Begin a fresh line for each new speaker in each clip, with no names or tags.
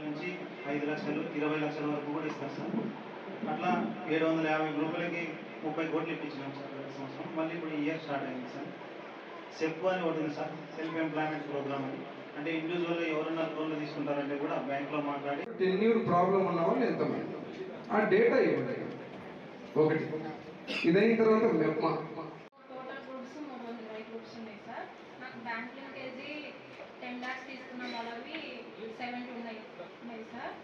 నుంచి ఐదు లక్షలు ఇరవై లక్షల వరకు కూడా ఇస్తారు సార్. అట్లా ఏడు వందల యాభై గ్రూపులకి ముప్పై కోట్లు ఇప్పించినాం సార్ గత సంవత్సరం. మళ్ళీ ఇప్పుడు ఈ ఇయర్ స్టార్ట్ అయింది సార్. సెప్ అని ఒకటి ఉంది సార్ సెల్ఫ్ ఎంప్లాయ్మెంట్ ప్రోగ్రామ్ అని. అంటే ఇండివిజువల్ ఎవరైనా లోన్లు తీసుకుంటారంటే కూడా బ్యాంక్లో మాట్లాడి
టెన్యూర్ ప్రాబ్లం ఉన్న వాళ్ళు ఎంతమంది? ఆ డేటా ఇవ్వండి ఒకటి. ఇదైన తర్వాత మెప్మా
టోటల్ గ్రూప్స్ మూడు వందల ఇరవై గ్రూప్స్ ఉన్నాయి సార్. నాకు బ్యాంక్ లింకేజీ టెన్ ల్యాక్స్ తీసుకున్న వాళ్ళవి. సెవెంటీ ఉన్నాయి. ఉన్నాయి సార్.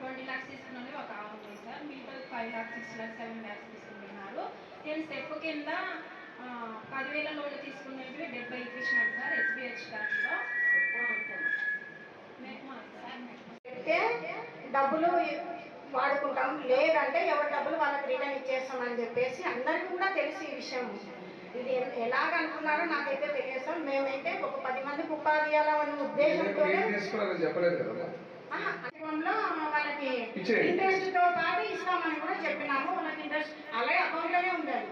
ట్వంటీ ల్యాక్స్ తీసుకున్నది ఒక ఆరు ఉన్నాయి సార్. మిగతా five lakhs six lakhs seven lakhs తీసుకుంటున్నారు. నేను స్టెప్ కింద పదివేల లోన్లు తీసుకునేవి డెబ్బై ఇప్పించినాడు సార్ ఎస్బీహెచ్ బ్యాంక్లో.
డబ్బులు వాడుకుంటాం. లేదంటే ఎవరి డబ్బులు వాళ్ళకి రిటర్న్ ఇచ్చేస్తామని చెప్పేసి అందరికీ కూడా తెలిసి ఈ విషయం. ఇది ఎలాగ అనుకున్నారో నాకైతే తెలియదు సార్. మేమైతే ఒక పది మందికి ఉపాధి ఇవ్వాలనే ఉద్దేశంతో
చెప్పలేదు కదా
వాళ్ళకి. ఇంట్రెస్ట్తో పాటు ఇస్తామని కూడా చెప్పినాము. వాళ్ళకి ఇంట్రెస్ట్ అలాగే అకౌంట్లోనే ఉండాలి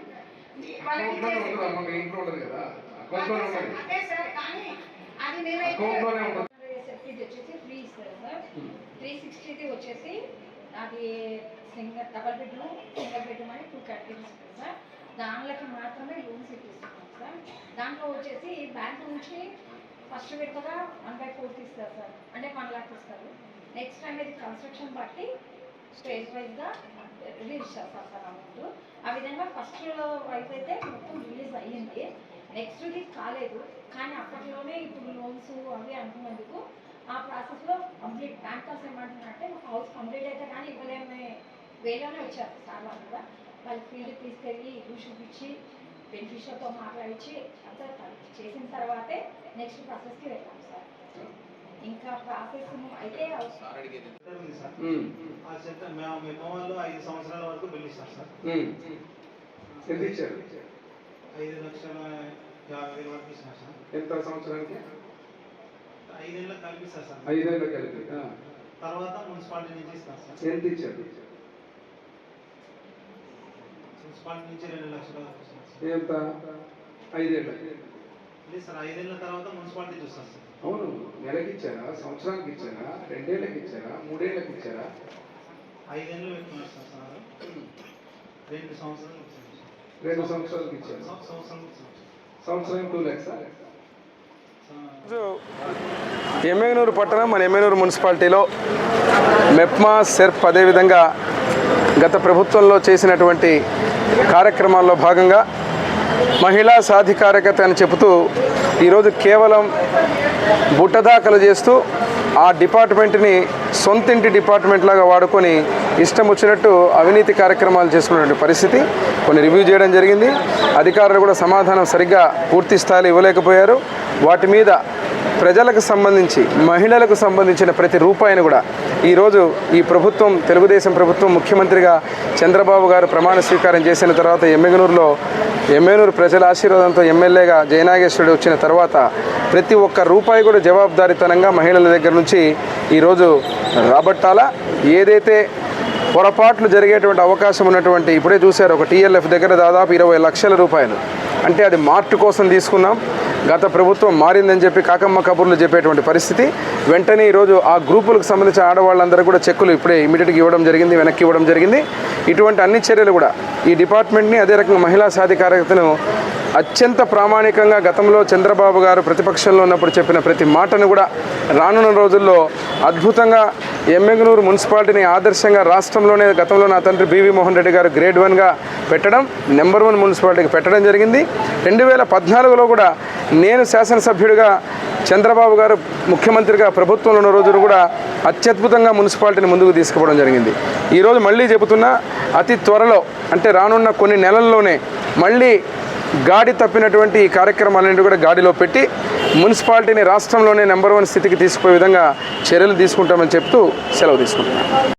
అదే సార్,
ఉండదు
అదే సార్. కానీ అది మేమైతే
వచ్చేసి ఫ్రీ ఇస్తారు సార్. త్రీ సిక్స్టీది వచ్చేసి అది single double bedroom single bedroom అని టూ కేటగిరీస్ ఉంటాయి సార్ దానిలోకి మాత్రమే లోన్స్ ఇప్పిస్తున్నాం సార్. దాంట్లో వచ్చేసి బ్యాంక్ నుంచి ఫస్ట్ విడతగా వన్ బై ఫోర్త్ ఇస్తారు సార్. అంటే వన్ ల్యాక్ ఇస్తారు నెక్స్ట్ టైం ఇది కన్స్ట్రక్షన్ బట్టి స్టేజ్ వైజ్గా రిలీజ్ చేస్తారు సార్ అమౌంట్ ఆ విధంగా ఫస్ట్ వైజ్ అయితే మొత్తం రిలీజ్ అయ్యింది. నెక్స్ట్ది కాలేదు. కానీ అప్పట్లోనే ఇప్పుడు లోన్స్ అవి అనుకున్నందుకు ఆ ప్రాసెస్లో కంప్లీట్ బ్యాంక్ కాస్ ఏమంటున్నారంటే మాకు హౌస్ కంప్లీట్ అయితే కానీ ఇవ్వలేమే వేలోనే వచ్చారు సార్ వాళ్ళు కూడా. వాళ్ళు ఫీల్డ్ తీసుకెళ్ళి ఇల్లు చూపించి బెనిఫిషియర్తో మాట్లాడించి అంతా చేసిన తర్వాతే నెక్స్ట్ ప్రాసెస్కి వెళ్ళాం సార్. ఇంకా ప్రాసెస్ అయితే
ఆ సెంటర్ మేము మీ వాళ్ళు ఐదు సంవత్సరాల వరకు బిల్ ఇస్తారు సార్.
ఉమ్. ఎంత ఇచ్చారు
ఐదు లక్షల యాభై వేల వరకు సార్.
ఎంత సంవత్సరానికి?
ఐదేళ్ళకి కల్పిస్తారు సార్.
ఐదేళ్ళు కలిపి ఆ.
తర్వాత మున్సిపాలిటీ నుంచి ఇస్తారు సార్.
ఎంత ఇచ్చారు
మున్సిపాలిటీ నుంచి రెండు లక్షల వరకు ఇస్తున్నారు సార్
ఎంత? ఐదేళ్ళు. అవును నెలకి ఇచ్చారా సంవత్సరానికి ఇచ్చారా రెండేళ్ళకి ఇచ్చారా మూడేళ్ళకి ఇచ్చారా
రెండు
సంవత్సరాలకి ఇచ్చారు.
సంవత్సరం
టూ ల్యాక్స్
సార్.
ఎమ్మెగనూరు పట్టణం మన ఎమ్మెగనూరు మున్సిపాలిటీలో మెప్మా సెర్ప్ అదేవిధంగా గత ప్రభుత్వంలో చేసినటువంటి కార్యక్రమాల్లో భాగంగా మహిళా సాధికారికత అని చెబుతూ ఈరోజు కేవలం బుట్టదాఖలు చేస్తూ ఆ డిపార్ట్మెంట్ని సొంతింటి డిపార్ట్మెంట్ లాగా వాడుకొని ఇష్టం వచ్చినట్టు అవినీతి కార్యక్రమాలు చేసుకున్నటువంటి పరిస్థితి. కొన్ని రివ్యూ చేయడం జరిగింది. అధికారులు కూడా సమాధానం సరిగ్గా పూర్తి స్థాయిలో ఇవ్వలేకపోయారు. వాటి మీద ప్రజలకు సంబంధించి మహిళలకు సంబంధించిన ప్రతి రూపాయిని కూడా ఈరోజు ఈ ప్రభుత్వం తెలుగుదేశం ప్రభుత్వం ముఖ్యమంత్రిగా చంద్రబాబు గారు ప్రమాణ స్వీకారం చేసిన తర్వాత ఎమ్మెగనూరులో ఎమ్మెనూరు ప్రజల ఆశీర్వాదంతో ఎమ్మెల్యేగా జయనాగేశ్వరుడు వచ్చిన తర్వాత ప్రతి ఒక్క రూపాయి కూడా జవాబుదారితనంగా మహిళల దగ్గర నుంచి ఈరోజు రాబట్టాలా. ఏదైతే పొరపాట్లు జరిగేటువంటి అవకాశం ఉన్నటువంటి ఇప్పుడే చూశారు ఒక టీఎల్ఎఫ్ దగ్గర దాదాపు ఇరవై లక్షల రూపాయలు. అంటే అది మార్ట్ కోసం తీసుకున్నాం. గత ప్రభుత్వం మారిందని చెప్పి కాకమ్మ కబుర్లు చెప్పేటువంటి పరిస్థితి. వెంటనే ఈరోజు ఆ గ్రూపులకు సంబంధించిన ఆడవాళ్ళందరూ కూడా చెక్కులు ఇప్పుడే ఇమీడియట్గా ఇవ్వడం జరిగింది వెనక్కి ఇవ్వడం జరిగింది. ఇటువంటి అన్ని చర్యలు కూడా ఈ డిపార్ట్మెంట్ని అదే రకంగా మహిళా సాధికారతను అత్యంత ప్రామాణికంగా గతంలో చంద్రబాబు గారు ప్రతిపక్షంలో ఉన్నప్పుడు చెప్పిన ప్రతి మాటను కూడా రానున్న రోజుల్లో అద్భుతంగా ఎమ్మెగనూరు మున్సిపాలిటీని ఆదర్శంగా రాష్ట్రంలోనే గతంలో నా తండ్రి బీవీ మోహన్ రెడ్డి గారు గ్రేడ్ వన్గా పెట్టడం నెంబర్ వన్ మున్సిపాలిటీకి పెట్టడం జరిగింది. రెండు వేల పద్నాలుగులో కూడా నేను శాసనసభ్యుడిగా చంద్రబాబు గారు ముఖ్యమంత్రిగా ప్రభుత్వంలో ఉన్న రోజులు కూడా అత్యద్భుతంగా మున్సిపాలిటీని ముందుకు తీసుకుపోవడం జరిగింది. ఈరోజు మళ్ళీ చెబుతున్నా అతి త్వరలో అంటే రానున్న కొన్ని నెలల్లోనే మళ్ళీ గాడి తప్పినటువంటి ఈ కార్యక్రమాలన్నింటి కూడా గాడిలో పెట్టి మున్సిపాలిటీని రాష్ట్రంలోనే నెంబర్ వన్ స్థితికి తీసుకుపోయే విధంగా చర్యలు తీసుకుంటామని చెప్తూ సెలవు తీసుకుంటున్నాను.